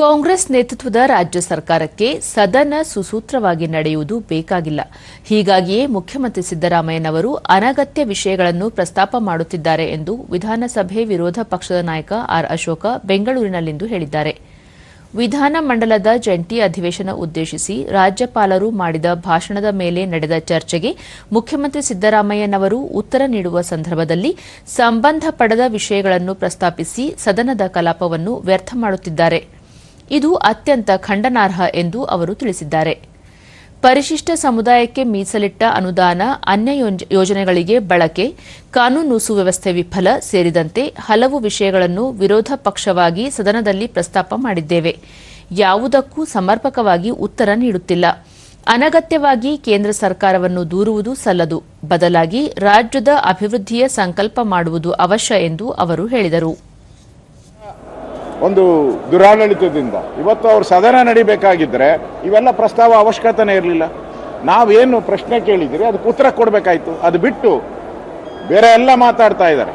ಕಾಂಗ್ರೆಸ್ ನೇತೃತ್ವದ ರಾಜ್ಯ ಸರ್ಕಾರಕ್ಕೆ ಸದನ ಸುಸೂತ್ರವಾಗಿ ನಡೆಯುವುದು ಬೇಕಾಗಿಲ್ಲ. ಹೀಗಾಗಿಯೇ ಮುಖ್ಯಮಂತ್ರಿ ಸಿದ್ದರಾಮಯ್ಯನವರು ಅನಗತ್ಯ ವಿಷಯಗಳನ್ನು ಪ್ರಸ್ತಾಪ ಮಾಡುತ್ತಿದ್ದಾರೆ ಎಂದು ವಿಧಾನಸಭೆ ವಿರೋಧ ಪಕ್ಷದ ನಾಯಕ ಆರ್ ಅಶೋಕ ಬೆಂಗಳೂರಿನಲ್ಲಿಂದು ಹೇಳಿದ್ದಾರೆ. ವಿಧಾನಮಂಡಲದ ಜಂಟಿ ಅಧಿವೇಶನ ಉದ್ದೇಶಿಸಿ ರಾಜ್ಯಪಾಲರು ಮಾಡಿದ ಭಾಷಣದ ಮೇಲೆ ನಡೆದ ಚರ್ಚೆಗೆ ಮುಖ್ಯಮಂತ್ರಿ ಸಿದ್ದರಾಮಯ್ಯನವರು ಉತ್ತರ ನೀಡುವ ಸಂದರ್ಭದಲ್ಲಿ ಸಂಬಂಧಪಡದ ವಿಷಯಗಳನ್ನು ಪ್ರಸ್ತಾಪಿಸಿ ಸದನದ ಕಲಾಪವನ್ನು ವ್ಯರ್ಥ ಮಾಡುತ್ತಿದ್ದಾರೆ. ಇದು ಅತ್ಯಂತ ಖಂಡನಾರ್ಹ ಎಂದು ಅವರು ತಿಳಿಸಿದ್ದಾರೆ. ಪರಿಶಿಷ್ಟ ಸಮುದಾಯಕ್ಕೆ ಮೀಸಲಿಟ್ಟ ಅನುದಾನ, ಅನ್ಯ ಯೋಜ- ಯೋಜನೆಗಳಿಗೆ ಬಳಕೆ, ಕಾನೂನು ಸುವ್ಯವಸ್ಥೆ ವಿಫಲ ಸೇರಿದಂತೆ ಹಲವು ವಿಷಯಗಳನ್ನು ವಿರೋಧ ಪಕ್ಷವಾಗಿ ಸದನದಲ್ಲಿ ಪ್ರಸ್ತಾಪ ಮಾಡಿದ್ದೇವೆ. ಯಾವುದಕ್ಕೂ ಸಮರ್ಪಕವಾಗಿ ಉತ್ತರ ನೀಡುತ್ತಿಲ್ಲ. ಅನಗತ್ಯವಾಗಿ ಕೇಂದ್ರ ಸರ್ಕಾರವನ್ನು ದೂರುವುದು ಸಲ್ಲದು. ಬದಲಾಗಿ ರಾಜ್ಯದ ಅಭಿವೃದ್ಧಿಯ ಸಂಕಲ್ಪ ಮಾಡುವುದು ಅವಶ್ಯ ಎಂದು ಅವರು ಹೇಳಿದರು. ಒಂದು ದುರಾಡಳಿತದಿಂದ. ಇವತ್ತು ಅವರು ಸದನ ನಡಿಬೇಕಾಗಿದ್ದರೆ ಇವೆಲ್ಲ ಪ್ರಸ್ತಾವ ಅವಶ್ಯಕತೆನೇ ಇರಲಿಲ್ಲ. ನಾವೇನು ಪ್ರಶ್ನೆ ಕೇಳಿದಿರಿ ಅದಕ್ಕೆ ಉತ್ತರ ಕೊಡಬೇಕಾಯ್ತು. ಅದು ಬಿಟ್ಟು ಬೇರೆ ಎಲ್ಲ ಮಾತಾಡ್ತಾ ಇದ್ದಾರೆ.